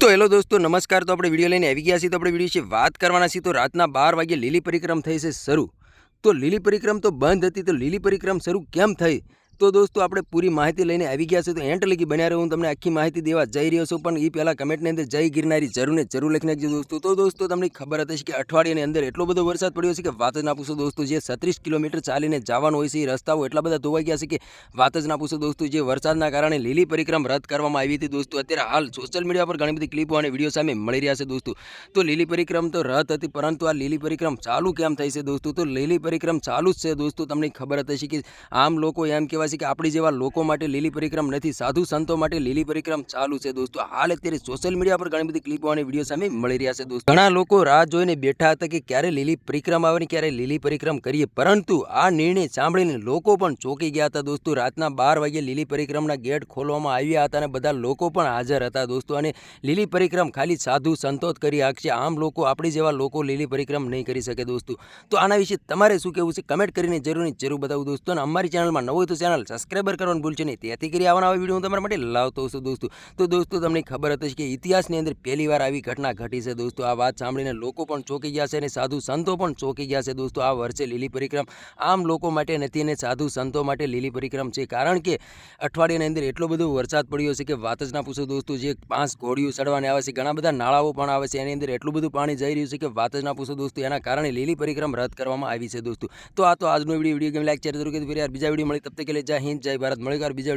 તો હેલો દોસ્તો, નમસ્કાર. તો આપણે વીડિયો લઈને આવી ગયા છીએ. તો આપણે વીડિયો છે વાત કરવાના છીએ. તો રાતના બાર વાગે લીલી પરિક્રમ થઈ છે શરૂ. તો લીલી પરિક્રમ તો બંધ હતી. તો લીલી પરિક્રમ શરૂ કેમ થઈ? તો દોસ્તો આપણે પૂરી માહિતી લઈને આવી ગયા છે તો એન્ટ લગી બન્યા રહ્યો હું તમને આખી માહિતી દેવા જઈ રહ્યો છું. પણ એ પહેલાં કમેન્ટની અંદર જય ગિરનારી જરૂરને જરૂર લખી નાખજો દોસ્તો. તો દોસ્તો તમને ખબર હતી કે અઠવાડિયાની અંદર એટલો બધો વરસાદ પડ્યો છે કે વાત જ ના પૂછો દોસ્તો. જે છત્રીસ કિલોમીટર ચાલીને જવાનું હોય છે એ રસ્તાઓ એટલા બધા ધોવાઈ ગયા છે કે વાત જ ના પૂછો દોસ્તો. જે વરસાદના કારણે લીલી પરિક્રમ રદ કરવામાં આવી હતી દોસ્તો. અત્યારે હાલ સોશિયલ મીડિયા પર ઘણી બધી ક્લિપો અને વીડિયો સામે મળી રહ્યા છે દોસ્તો. તો લીલી પરિક્રમ તો રદ હતી, પરંતુ આ લીલી પરિક્રમ ચાલુ કેમ થઈ છે દોસ્તો? તો લીલી પરિક્રમ ચાલુ જ છે દોસ્તો. તમને ખબર હતી કે આમ લોકો એમ કહેવાય છે કે આપણી જેવા લોકો માટે લીલી પરિક્રમ નથી, સાધુ સંતો માટે લીલી પરિક્રમ ચાલુ છે દોસ્તો. હાલ અત્યારે સોશિયલ મીડિયા પર ઘણી બધી ક્લિપો અને વીડિયો સામે મળી રહ્યા છે દોસ્તો. ઘણા લોકો રાહ જોઈને બેઠા હતા કે ક્યારે લીલી પરિક્રમ આવે ને ક્યારે લીલી પરિક્રમ કરીએ, પરંતુ આ નિર્ણય સાંભળીને લોકો પણ ચોંકી ગયા હતા દોસ્તો. રાતના બાર વાગે લીલી પરિક્રમના ગેટ ખોલવામાં આવ્યા હતા અને બધા લોકો પણ હાજર હતા દોસ્તો અને લીલી પરિક્રમ ખાલી સાધુ સંતો જ કરી શકશે આમ લોકો આપણી જેવા લોકો લીલી પરિક્રમ નહીં કરી શકે દોસ્તો. તો આના વિશે તમારે શું કહેવું છે? કમેન્ટ કરીને જરૂરની જરૂર બતાવું દોસ્તો અને અમારી ચેનલમાં નવું તો ચેનલ સબસ્ક્રાઈબર કરવાનું ભૂલશો નહીં. તેથી કરી આવવાના આવા વીડિયો હું તમારા માટે લાવતો છું દોસ્તો. તો દોસ્તો, તમને ખબર હતી કે ઇતિહાસની અંદર પહેલી વાર આવી ઘટના ઘટી છે દોસ્તો. આ વાત સાંભળીને લોકો પણ ચોંકી ગયા છે અને સાધુ સંતો પણ ચોંકી ગયા છે દોસ્તો. આ વર્ષે લીલી પરિક્રમ આમ લોકો માટે નથી અને સાધુ સંતો માટે લીલી પરિક્રમ છે. કારણ કે અઠવાડિયાની અંદર એટલો બધો વરસાદ પડ્યો છે કે વાત જ ના પૂછો દોસ્તો. જે પાંચ ઘોડીઓ ચડવાને આવે છે, ઘણા બધા નાળાઓ પણ આવે છે. એની અંદર એટલું બધું પાણી જઈ રહ્યું છે કે વાત જ ના પૂછો દોસ્તો. એના કારણે લીલી પરિક્રમ રદ કરવામાં આવી છે દોસ્તો. તો આ તો આજનો વીડિયો વીડિયો લાઈક, શેર જરૂર કે બીજા વીડિયો મળી તબ કે જય હિન્દ જય ભારત. મળી બીજા